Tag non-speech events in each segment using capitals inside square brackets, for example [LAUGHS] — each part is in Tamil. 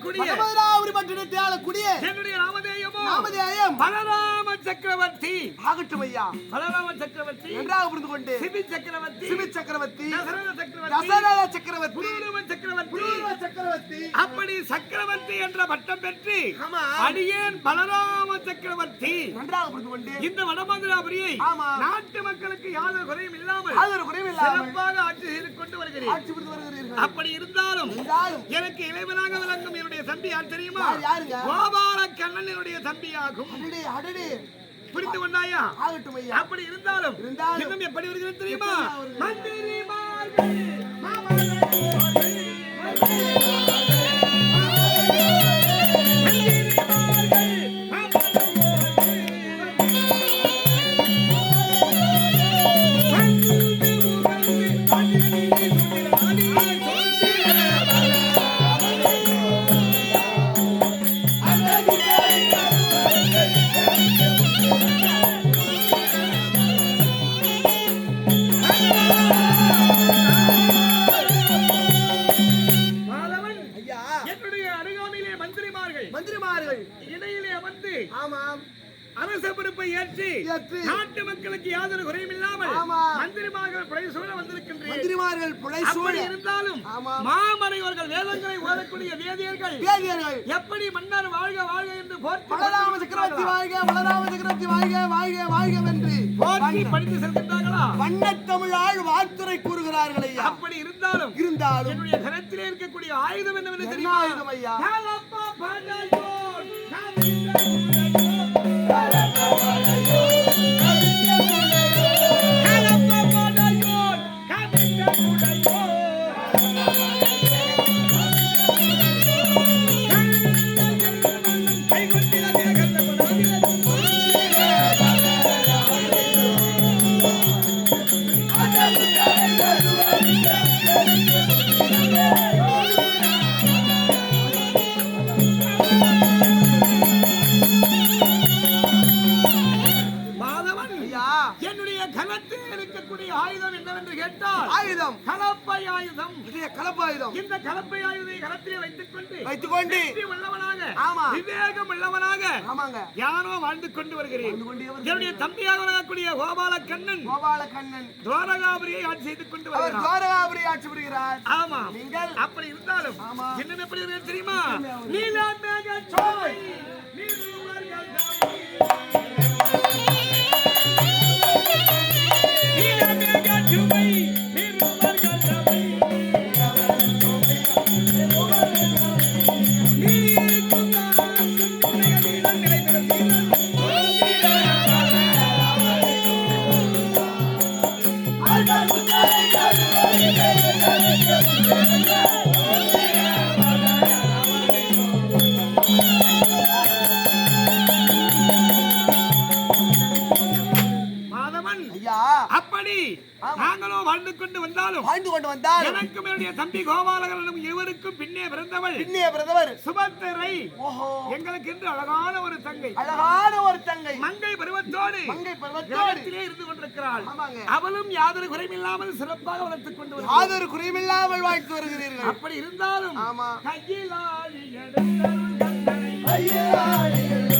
பட்டணத்தை என்னுடைய நாமதேயமோ நாமதேயம் பலராம சக்கரவர்த்தி. ஆகட்டும் ஐயா. பலராம சக்கரவர்த்தி. புரிந்து கொண்டு. சிபி சக்கரவர்த்தி. சக்கரவர்த்தி. தசரத சக்கரவர்த்தி. தசரத சக்கரவர்த்தி. சக்கரவர்த்தி. சக்கரவர்த்தி. அப்படி சக்கரவர்த்தி என்ற பட்டம் பெற்று. அடியேன் பலராம சக்கரவர்த்தி. நன்றாக புரிந்து கொண்டு. இந்த வடமதுராபுரியை ஆமா. நாட்டு மக்களுக்கு யாதொரு குறையும் இல்லாமல் யாதொரு குறையும் இல்லாமல் சிறப்பாக ஆட்சி செய்து கொண்டு வருகிறேன். ஆட்சி புரிந்து வருகிறீர்கள். அப்படி இருந்தாலும் எனக்கு இளைவனாக விளங்கும் என்னுடைய தம்பி யார் தெரியுமா? கோபால கண்ணன் என்னுடைய தம்பியாகும். புரிந்து கொண்டாயா? ஆகட்டும் அப்படி இருந்தாலும் இருந்தாலும் எப்படி வருகிறது தெரியுமா? எப்படி பலராம சக்கரவர்த்தி வாழ்க பலராம சக்கரவர்த்தி வாழ்க வாழ்க வாழ்க என்று போற்றி படித்து செல்கின்றார்களா? வண்ணத்தமிழாள் வார்த்துரை கூறுகிறார்கள் ஐயா. அப்படி இருந்தாலும் இருந்தாலும் என்னுடைய கரத்திலே இருக்கக்கூடிய ஆயுதம் என்னவென்று என்ன தெரியுமா? ஆயுதம் ஐயா? ஆயுதம் என்னவென்று கேட்டால் ஆயுதம். கலப்பை ஆயுதம். இது கலப்பாயுதம் இந்த கலப்பை ஆயுதை கலத்திலே வைத்துக் கொண்டு வைத்துக் கொண்டு உள்ளவனாக ஆமா. விவேகம் உள்ளவனாக ஆமாங்க. யானோ வாழ்ந்து கொண்டு வருகிறேன். என்னுடைய தம்பியாக விளங்கக்கூடிய கோபால கண்ணன் கோபால கண்ணன் துவாரகாபுரியை ஆட்சி செய்து கொண்டு வருகிறார். துவாரகாபுரி ஆட்சி புரிகிறார். ஆமா. நீங்கள்? அப்படி இருந்தாலும் ஆமா. இன்னும் எப்படி இருக்கு தெரியுமா? நீலாமேக சோலை. நீருவர்கள் வாழ்ந்து கொண்டு வந்தாலும் வாழ்ந்து கொண்டு வந்தால் எனக்கும் என்னுடைய தம்பி கோபாலகரனும் இருவருக்கும் பின்னே பிறந்தவள். பின்னிய பிரதமர் சுபத்திரை. ஓஹோ. எங்களுக்கு என்று அழகான ஒரு தங்கை. அழகான ஒரு தங்கை. மங்கை பருவத்தோடு மங்கை பருவத்தோடு. இருந்து கொண்டிருக்கிறாள். அவளும் யாதொரு குறைவில்லாமல் சிறப்பாக வளர்த்துக் கொண்டு யாதொரு குறைவில்லாமல் வாழ்த்து வருகிறீர்கள். அப்படி இருந்தாலும் ஆமா. எடுத்தருள் கண்ணனை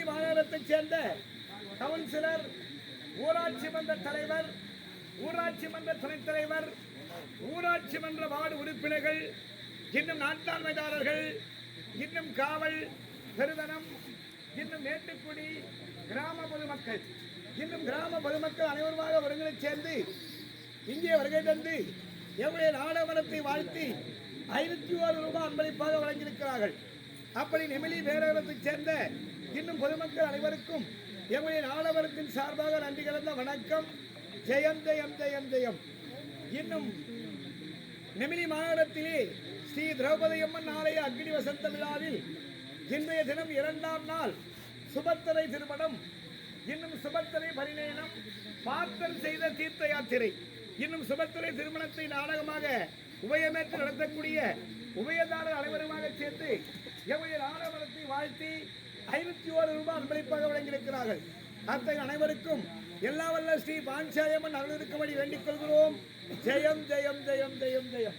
இன்னும் மாநகரத்தைச் சேர்ந்த கவுன்சிலர் ஊராட்சி மன்ற தலைவர் ஊராட்சி மன்ற துணைத் தலைவர் ஊராட்சி மன்ற வார்டு உறுப்பினர்கள் இன்னும் நாட்டாண்மைதாரர்கள் இன்னும் காவல் பெருதனம் இன்னும் மேட்டுக்குடி கிராம பொதுமக்கள் இன்னும் கிராம பொதுமக்கள் அனைவருமாக ஒருங்கிணைச் சேர்ந்து இங்கே வருகை தந்து எவருடைய நாடகத்தை வாழ்த்தி ஐநூத்தி ஒரு ரூபாய் அன்பளிப்பாக வழங்கியிருக்கிறார்கள். அப்படி நெமிலி பேரகத்தைச் சேர்ந்த இன்னும் பொதுமக்கள் அனைவருக்கும் எங்களுடைய நாடகத்தின் சார்பாக நன்றி கலந்த வணக்கம். ஜெயம் ஜெயம் ஜெயம் ஜெயம். இன்னும் நெமிலி மாநகரத்திலே ஸ்ரீ திரௌபதி அம்மன் ஆலய அக்னி வசந்த விழாவில் இன்றைய தினம் இரண்டாம் நாள் சுபத்தரை திருமணம். இன்னும் சுபத்தரை பரிணயனம் பார்த்தல் செய்த தீர்த்த யாத்திரை. இன்னும் சுபத்தரை திருமணத்தை நாடகமாக உபயமேற்று நடத்தக்கூடிய உபயதாரர் அனைவருமாக சேர்த்து எவ்வளவு ஆடவரத்தை வாழ்த்தி ஐநூத்தி ஓரு ரூபாய் அன்பளிப்பாக வழங்கியிருக்கிறார்கள். அத்தகைய அனைவருக்கும் எல்லா வல்ல ஸ்ரீ பாஞ்சாயம்மன் அருள் இருக்கும்படி வேண்டிக் கொள்கிறோம். ஜெயம் ஜெயம் ஜெயம் ஜெயம் ஜெயம்.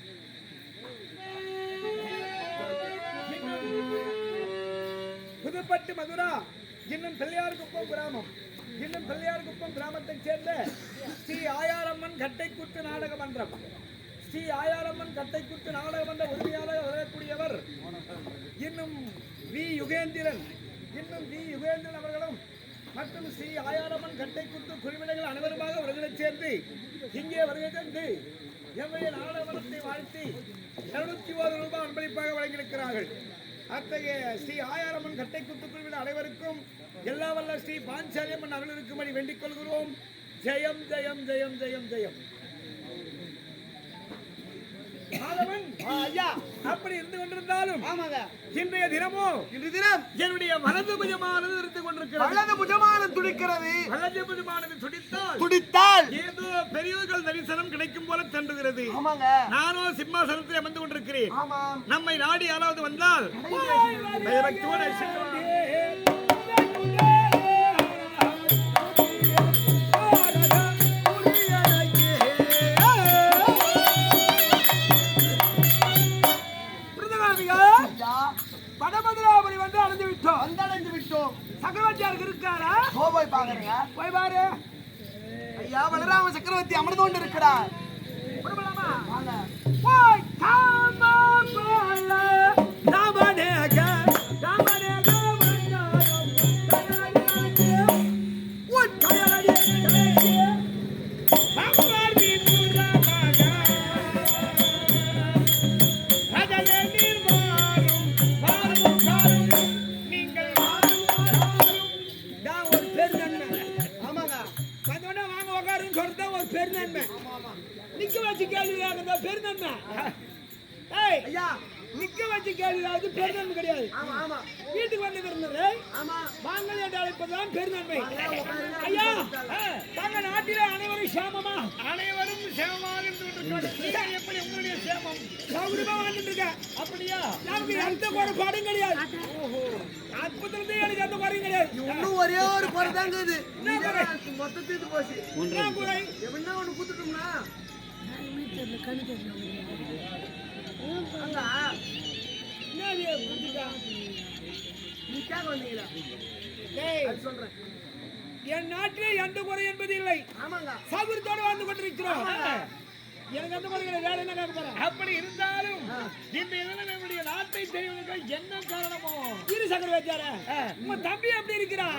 புதுப்பட்டு மதுரா இன்னும் பிள்ளையார்குப்பம் கிராமம். இன்னும் பிள்ளையார்குப்பம் கிராமத்தைச் சேர்ந்த ஸ்ரீ ஆயாரம்மன் கட்டைக்குத்து நாடக மன்றம். ஸ்ரீ ஆயாரம்மன் கட்டைக்குத்து நாடக மன்ற உரிமையாளர் வரக்கூடியவர் இன்னும் வி யுகேந்திரன். இன்னும் வி. யுகேந்திரன் அவர்களும் மற்றும் ஸ்ரீ ஆயாரம்மன் கட்டைக்குத்து குழுவினர்கள் அனைவருமாக ஒருங்கிணைச் சேர்ந்து இங்கே வருகை தந்து எம்மைய நாடகத்தை வாழ்த்தி இருநூத்தி ஒரு ரூபாய் அன்பளிப்பாக வழங்கியிருக்கிறார்கள். அத்தகைய ஸ்ரீ ஆயாரம்மன் கட்டைக்குத்து குழுவினர் அனைவருக்கும் எல்லா வல்ல ஸ்ரீ பாஞ்சாலியம்மன் அருள் இருக்கும்படி வேண்டிக் கொள்கிறோம். ஜெயம் ஜெயம் ஜெயம் ஜெயம் ஜெயம். மாதவன் [LAUGHS] ஐயா. அப்படி இருந்து கொண்டிருந்தாலும் ஆமாங்க. இன்றைய தினமோ இன்று தினம் என்னுடைய வலது புஜமானது இருந்து கொண்டிருக்கிறது. வலது புஜமான துடிக்கிறது. வலது புஜமானது துடித்தால் துடித்தால் ஏதோ பெரியவர்கள் தரிசனம் கிடைக்கும் போல தோன்றுகிறது. ஆமாங்க. நானோ சிம்மாசனத்தில் அமர்ந்து கொண்டிருக்கிறேன். நம்மை நாடி யாராவது வந்தால் போய் போய் பாரு. ஐயா பலராம சக்கரவர்த்தி அமர்ந்து கொண்டு இருக்கிறார் கேள்வி கேட்கறதா பெருந்தன்மை நிக்க வச்சு கேள்வியாவது பெருந்தன்மை கிடையாது. வீட்டுக்கு வந்து இருந்தது வாங்கல் என்று அழைப்பதுதான் பெருந்தன்மை ஐயா தங்க நாட்டில அனைவரும் சேமமா? அனைவரும் சேமமாக எப்படி உங்களுடைய சேமம்? சௌகரியமா வாழ்ந்துட்டு இருக்க அப்படியா? நமக்கு எந்த குறைபாடும் கிடையாது. அற்புதத்துல எனக்கு எந்த கிடையாது. இன்னும் ஒரே ஒரு குறை? தாங்க இது போச்சு. என்ன ஒண்ணு குத்துட்டோம்னா சொல்றேன். என் நாட்டிலே எந்த குறை என்பது இல்லை. ஆமாங்க. சகுரத்தோடு வாழ்ந்து கொண்டிருக்கிறோம். எனக்கு எந்த குறை வேற என்ன கேட்க போறேன்? அப்படி இருந்தாலும் இந்த நம்முடைய நாட்டை தெரிவதற்கு என்ன காரணமோ? இரு சக்கரவர்த்தியார உங்க தம்பி எப்படி இருக்கிறான்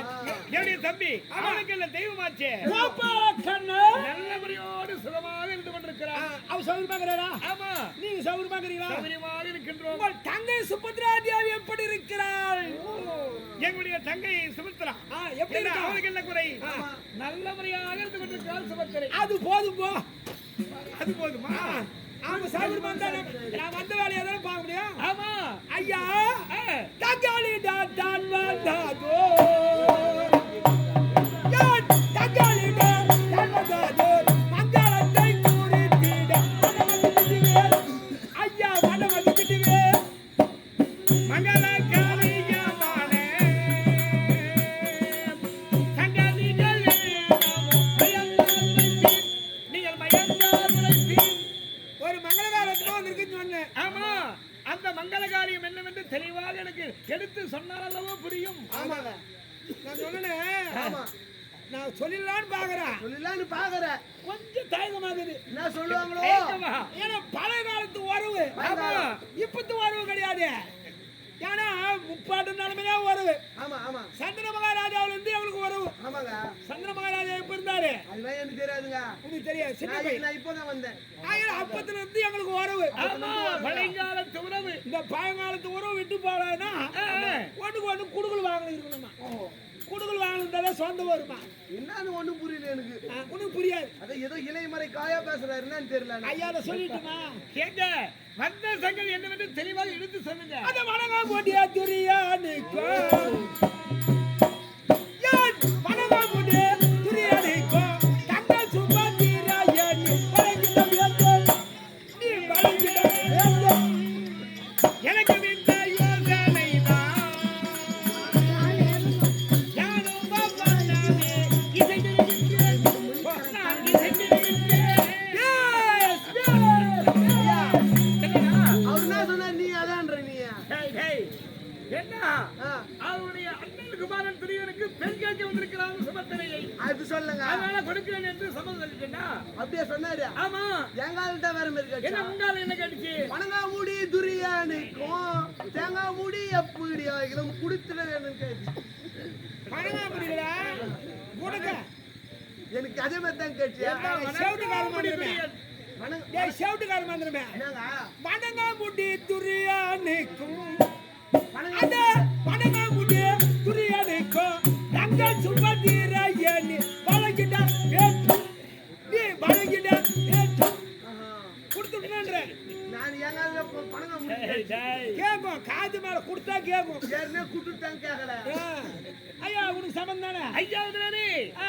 என்னுடைய தம்பி அவனுக்கு இல்ல தெய்வமாச்சே? நல்ல முறையோடு சுகமாக இருந்து கொண்டிருக்கிறான் அவ சௌகரியமா இருக்கிறாரா ஆமா. நீங்க சௌகரியமா இருக்கிறீங்களா சௌகரியமாக இருக்கின்றோம். உங்கள் தங்கை சுபத்ரா தேவி எப்படி இருக்கிறாள்? எங்களுடைய தங்கை சுபத்ரா. எப்படி இருக்கா? அவளுக்கு என்ன குறை? நல்ல முறையாக இருந்து கொண்டிருக்கிறாள் சுபத்திரை அது போதும் போ. அது போதுமா? ஆமா சௌகரியமா இருந்தா நான் வந்த வேலையை தானே பார்க்க முடியும்? ஆமா. ஐயா தக்காளி டான் டான் வந்தாதோ தக்காளி டான் டான் வந்தாதோ மங்களத்தை குறித்திட ஐயா மங்கள ஒண்ணுக்கு ஒண்ணு குடுகுல் வாங்கணும் இருக்கணுமா? குடுகுல் வாங்கணும் சொந்த வருமா என்னன்னு ஒண்ணும் புரியல எனக்கு. ஒண்ணும் புரியாது. அதான் ஏதோ இலைமறை காயா பேசுறாரு. என்னன்னு தெரியல. ஐயா அதை சொல்லிட்டுமா? கேங்க வந்த சங்கதி என்னவென்று தெளிவாக எடுத்து சொல்லுங்க. அத வணங்கா போட்டியா துரியானுக்கோ? யான் கேட்க வந்திருக்கிறாங்க சுபத்திரையை அது சொல்லுங்க. அதனால கொடுக்கிறேன் என்று சம்மதம் சொல்லிட்டேன்னா அப்படியே சொன்னாரு. ஆமா. எங்கால்கிட்ட வேற மாதிரி என்ன கேட்டா உங்கால என்ன கேட்டுச்சு? பனங்கா மூடி துரியானுக்கும் தேங்காய் மூடி எப்படி ஆகிலும் வேணும் கொடுக்க எனக்கு அதே மாதிரி தான் கேட்டு செவட்டுக்கார மந்திரமே. பணங்கா முடி துரியானுக்கும் பனங்கா தங்க சுபத்திரையனி வழங்கிட்ட ஏற்று நீ வழங்கிட்ட ஏற்று ஆஹா. கொடுத்துட்டேன்ற நான் எங்கால பனங்கா மூடி கேக்கும் காது மேல கொடுத்தா கேக்கும் ஏற்கனவே குட்டுட்டாங்க கேட்கல. ஐயா உனக்கு சம்மந்தம் தானே ஐயா தானே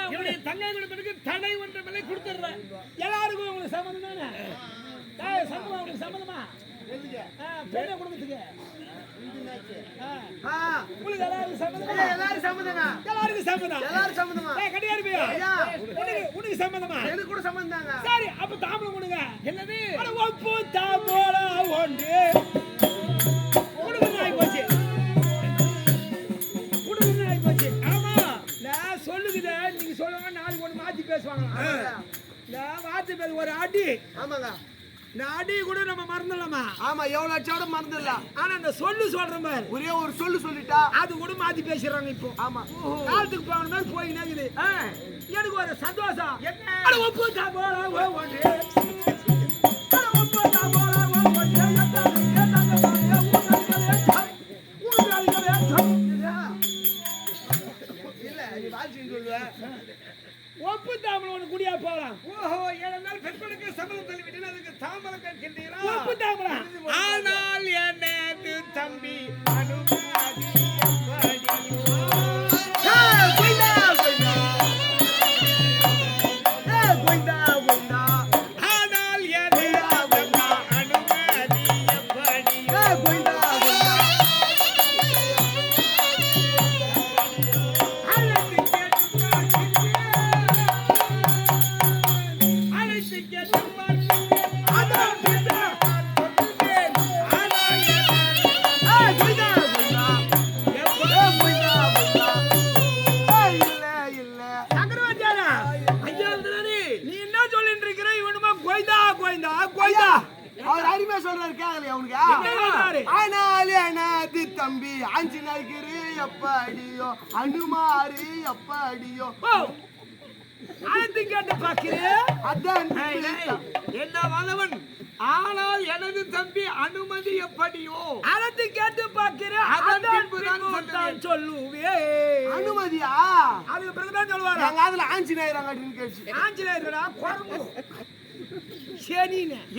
என்னுடைய தங்கை கொடுப்பதற்கு தடை ஒன்ற மேலே கொடுத்துடுறேன் எல்லாருக்கும் உங்களுக்கு சம்மந்தம் தானே சம்மதமா உங்களுக்கு சம்மதமா ஆ, பெரிய குடும்பத்துக்கு உங்களுக்கு எல்லாருக்கும் சம்மதமா ஏய், எல்லாரும் சம்மந்தங்க எல்லாருக்கும் சம்மதம் எல்லாரும் சம்மந்தமா? ஏய், கட்டியாரு பையா ஐயா. உனக்கு உனக்கு சம்மதமா எனக்கு கூட சம்மந்தாங்க சரி அப்ப தாம்பளம் கொடுங்க. என்னது? ஒப்பு தாம்பளம் ஒன்று. கொடுக்கணும் ஆகி போச்சு. ஆமா. நான் சொல்லுகுதே நீங்க சொல்லுவாங்க நாளைக்கு ஒண்ணு மாத்தி பேசுவாங்க நான் வார்த்தை பேச ஒரு அடி ஆமாங்க. இந்த அடி கூட நம்ம மறந்துடலாமா? ஆமா எவ்வளவு அடிச்சாவோட மறந்துடலாம் ஆனா அந்த சொல்லு சொல்ற மாதிரி. ஒரே ஒரு சொல்லு சொல்லிட்டா? அது கூட மாத்தி பேசுறாங்க இப்போ. ஆமா. காலத்துக்கு போன மாதிரி போய் எனக்கு ஒரு சந்தோஷம். என்ன? ஒப்பு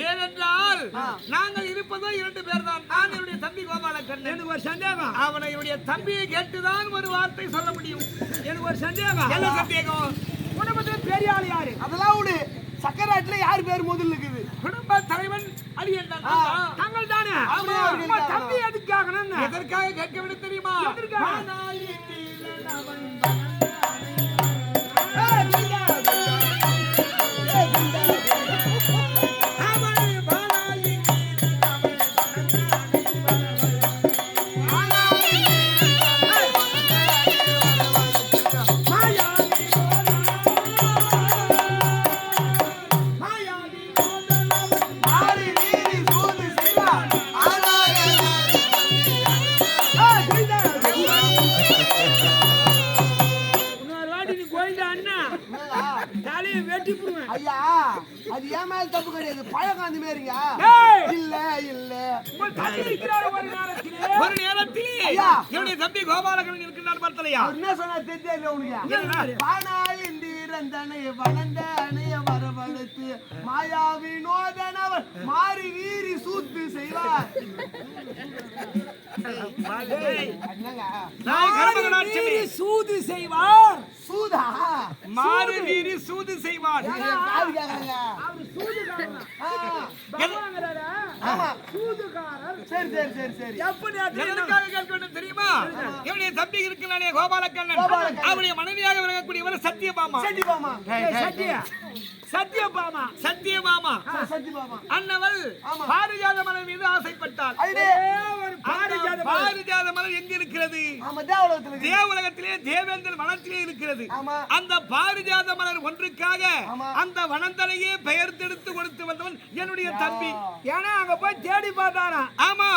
ஏனென்றால். நாங்கள் இருப்பதோ இரண்டு பேர் தான் நான் என்னுடைய தம்பி கோபாலக்கண்ணன். எனக்கு ஒரு சந்தேகம். அவனை என்னுடைய தம்பியை கேட்டுதான் ஒரு வார்த்தை சொல்ல முடியும். எனக்கு ஒரு சந்தேகம். என்ன சந்தேகம்? குடும்பத்துல பெரிய ஆள் யாரு? அதெல்லாம் விடு சக்கராட்டுல யார் பேர் முதல்ல இருக்குது? குடும்ப தலைவன் ஆ. தங்கள் தானே தம்பி எதுக்காக எதற்காக கேட்கவில்லை தெரியுமா? ஒரு நேரத்திலே. என்னுடைய தம்பி கோபாலகரன் இருக்கின்றார் பார்த்தலையா என்ன சொன்னா தெரியல உனக்கு? பானால் இந்திரந்தனைய வளர்ந்த அணைய வரவழைத்து மாயா வினோதனவர் மாறி வீரி சூத்து செய்வார். சூது செய்வார். சூதா? மாறு வீரி சூது செய்வார். சரி சரி சரி சரி? எதற்காக கேட்க வேண்டும் தெரியுமா? என்னுடைய தம்பி இருக்கிறானே கோபாலக்கண்ணன். அவருடைய மனைவியாக விளங்கக்கூடியவர் சத்தியபாமா சட்டி பாமா ஏய், சத்தியா சத்தியபாமா சத்தியபாமா சட்டி பாமா அன்னவள். பாரிஜாத மலர் மீது ஆசைப்பட்டாள். பாரிஜாத மலர். எங்க இருக்கிறது? தேவலோகத்துல. தேவேந்திர வனத்திலே இருக்கிறது. அந்த பாரிஜாத மலர் ஒன்றுக்காக. அந்த வனந்தனையே பெயர்த்தெடுத்து கொடுத்து வந்தவன் என்னுடைய தம்பி. ஏன்னா அங்க போய் தேடி பார்த்தாராம். ஆமா.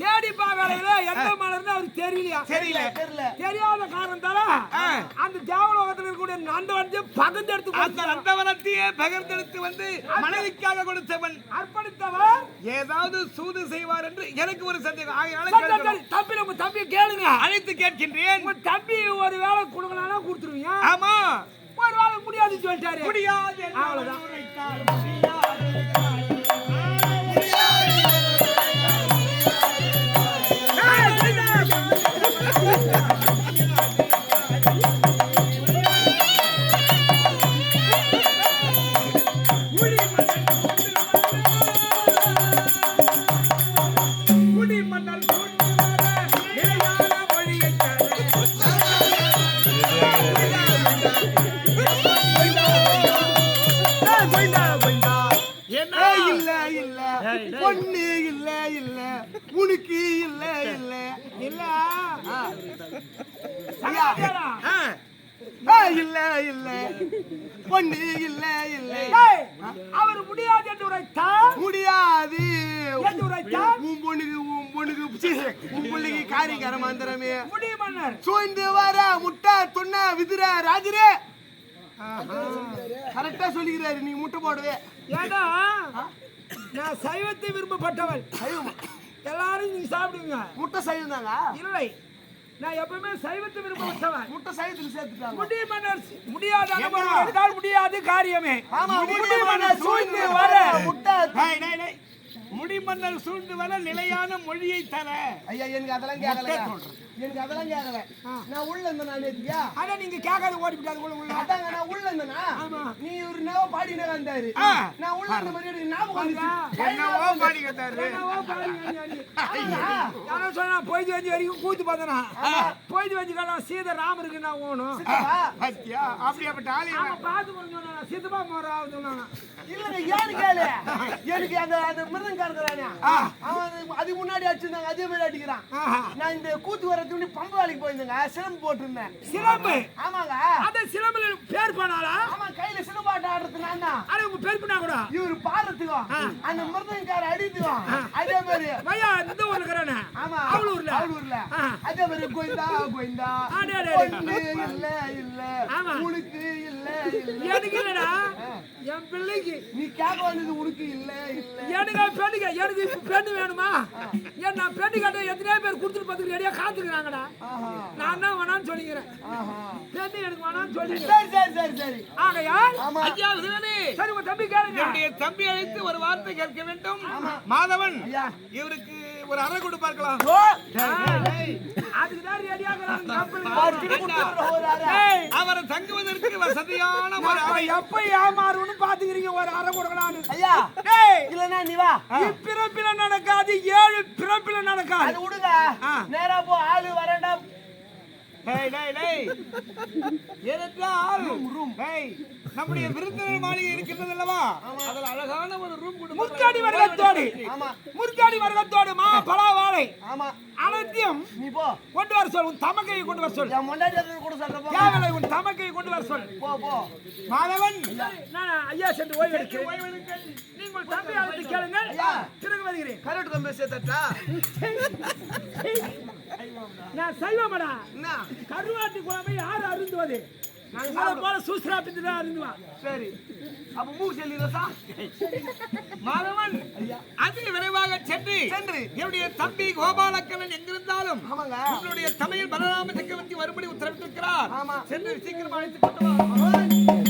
தேடி பார்க்கறதுல எந்த மலர்னு அவருக்கு தெரியலையா? தெரியல. தெரியல. தெரியாத காரணத்தால ஆ. அந்த தேவலோகத்துல இருக்கக்கூடிய நந்த வந்து பகந்து எடுத்து அந்த. நந்தவனத்தையே பகிர்ந்தெடுத்து வந்து மனைவிக்காக கொடுத்தவன். அர்ப்பணித்தவர். ஏதாவது சூது செய்வார் என்று எனக்கு ஒரு சந்தேகம். ஆகையால. தம்பி நம்ம தம்பி கேளுங்க. அழைத்து கேட்கின்றேன். உங்க தம்பி ஒரு வேலை கொடுக்கலாம் கொடுத்துருவீங்க. ஆமா. ஒரு வேலை முடியாதுன்னு சொல்லிட்டாரு. முடியாது. அவ்வளவுதான். இல்ல இல்ல. பொண்ணு இல்ல இல்ல. அவர் முடியாது என்று உரைத்தார் முடியாது. என்று உரைத்தார் உன் பொண்ணுக்கு உன் பொண்ணுக்கு உன் பிள்ளைக்கு காரிக்கார மந்திரமே. முடி மன்னர். சூழ்ந்து வர முட்டை துண்ண விதுர ராஜரே. கரெக்டா சொல்லிக்கிறாரு நீ முட்டை போடவே. ஏன்னா நான் சைவத்தை விரும்பப்பட்டவள். சைவம். எல்லாரும் நீங்க சாப்பிடுவீங்க. முட்டை சைவம் தாங்க இல்லை. நான் எப்பவுமே சைவத்தை விரும்பப்பட்டவன் முட்டை சைவத்துல சேர்த்துட்டாங்க. முடி மன்னர் முடியாத அனுபவம் முடியாது காரியமே. ஆமா முடி முடி மன்னர் சூழ்ந்து வர. முட்டை. முடிமன்னர் சூழ்ந்து வர நிலையான மொழியை தர. ஐயா எனக்கு அதெல்லாம் கேட்கல எனக்கு அதெல்லாம் கேட்கல நான் உள்ள இருந்தேன் நான் நேத்தியா ஆனா நீங்க கேட்காத ஓடிவிட்டாது உள்ள உள்ள. அதாங்க நான் உள்ள இருந்தேனா? நீ ஒரு நேவ பாடினே வந்தாரு. நான் உள்ள இருந்த மாதிரி எனக்கு ஞாபகம் வந்துச்சு. என்னவோ பாடி கத்தாரு என்னவோ ஞானி. ஆமாங்க. யாரோ சொன்னா பொய்து வஞ்சி வரைக்கும் கூத்து பார்த்தனா பொய்து வஞ்சி காலம் சீதை ராமருக்கு நான் ஓணும். பத்தியா? அப்படியாப்பட்ட ஆளு பார்த்து கொஞ்சம் சொன்னாங்க சித்தப்பா மோரா சொன்னாங்க இல்லங்க ஏன்னு கேளு. எனக்கு அந்த அந்த அவன் அது- முன்னாடி அடிச்சிருந்தாங்க அதே மாதிரி அடிக்கிறான். நான் இந்த கூத்து வரதுக்கு முன்னாடி பம்பு வேலைக்கு போயிருந்தேங்க. சிலம்பு போட்டிருந்தேன். சிலம்பு? ஆமாங்க. அந்த சிலம்புல பேர் பண்ணாலா ஆமா கையில சிலம்பாட்ட ஆடுறது நான் தான். அட உங்க பெருப்புனா கூட. இவரு பாடுறதுக்கும் அந்த மிருதங்கார அடித்துக்கும் அதே மாதிரி வையா இந்த ஊர்ல இருக்கிறானே? ஆமா அவளூர்ல அவளூர்ல ஆ. அதே மாதிரி கோயிந்தா கோயிந்தா. இல்ல இல்ல. உனக்கு இல்ல இல்ல. எனக்கு இல்லடா. என் பிள்ளைக்கு. நீ கேட்க வந்தது உனக்கு இல்ல இல்ல. எனக்கு பெண்ணுங்க எனக்கு இப்ப பெண்ணு வேணுமா? ஏன் நான் பெண்ணு கேட்ட எத்தனையோ பேர் கொடுத்துட்டு பார்த்துட்டு ரெடியா காத்துக்கிறாங்கடா. நான் தான் வேணாம்னு சொல்லிக்கிறேன். பெண்ணு எனக்கு வேணாம்னு சொல்லிக்கிறேன். சரி சரி சரி சரி. ஆகையால் ஆமா. ஐயா விருதனே சரி உங்க தம்பி கேளுங்க. என்னுடைய தம்பி அழைத்து ஒரு வார்த்தை கேட்க வேண்டும். மாதவன் ஐயா. ஒரு அறை கொடு பார்க்கலாம். அவரை தங்குவதற்கு வசதியான ஒரு அறை. எப்ப ஏமாறுன்னு பாத்துக்கிறீங்க ஒரு அரை கொடுக்கலான்னு ஐயா டேய் இல்லன்னா நீ வா. இப்பிறப்பில நடக்காது ஏழு பிறப்பில நடக்காது. விடுங்க. நேரா போ ஆளு வரடா டேய் டேய் டேய். ஏனென்றால் டேய். நம்முடைய விருந்தினர் மாளிகை இருக்கின்றது அல்லவா? அதில் அழகான ஒரு ரூம் கொடு முற்காடி வர்க்கத்தோடு. ஆமா. முற்காடி வர்க்கத்தோடு மா பலா வாழை ஆமா. அனைத்தையும் நீ போ. கொண்டு வர சொல் உன் தமக்கையை கொண்டு வர சொல். என் முன்னாடி எடுத்து கூட சொல்ற போ தேவலை உன் தமக்கையை கொண்டு வர சொல். போ போ. மாதவன். நான் ஐயா சென்று ஓய்வு எடுக்க நீங்கள் தம்பி அழைத்து கேளுங்கள். ஐயா. பிறகு வருகிறேன். கரெக்ட் கம்பி சேர்த்தா நான் சைவமடா. என்ன? கருவாட்டு குழம்பை யார் அருந்துவது? அதை போல தான் அருந்துவான் சரி. அப்ப மூக்கு செல்லிடுறா மாதவன் அதி விரைவாக சென்று சென்று. என்னுடைய தம்பி கோபாலக்கண்ணன் எங்கிருந்தாலும் உன்னுடைய தமையன் பலராம சக்கரவர்த்தி வரும்படி உத்தரவிட்டிருக்கிறார். சென்று சீக்கிரம் அழைத்து கொண்டு வா.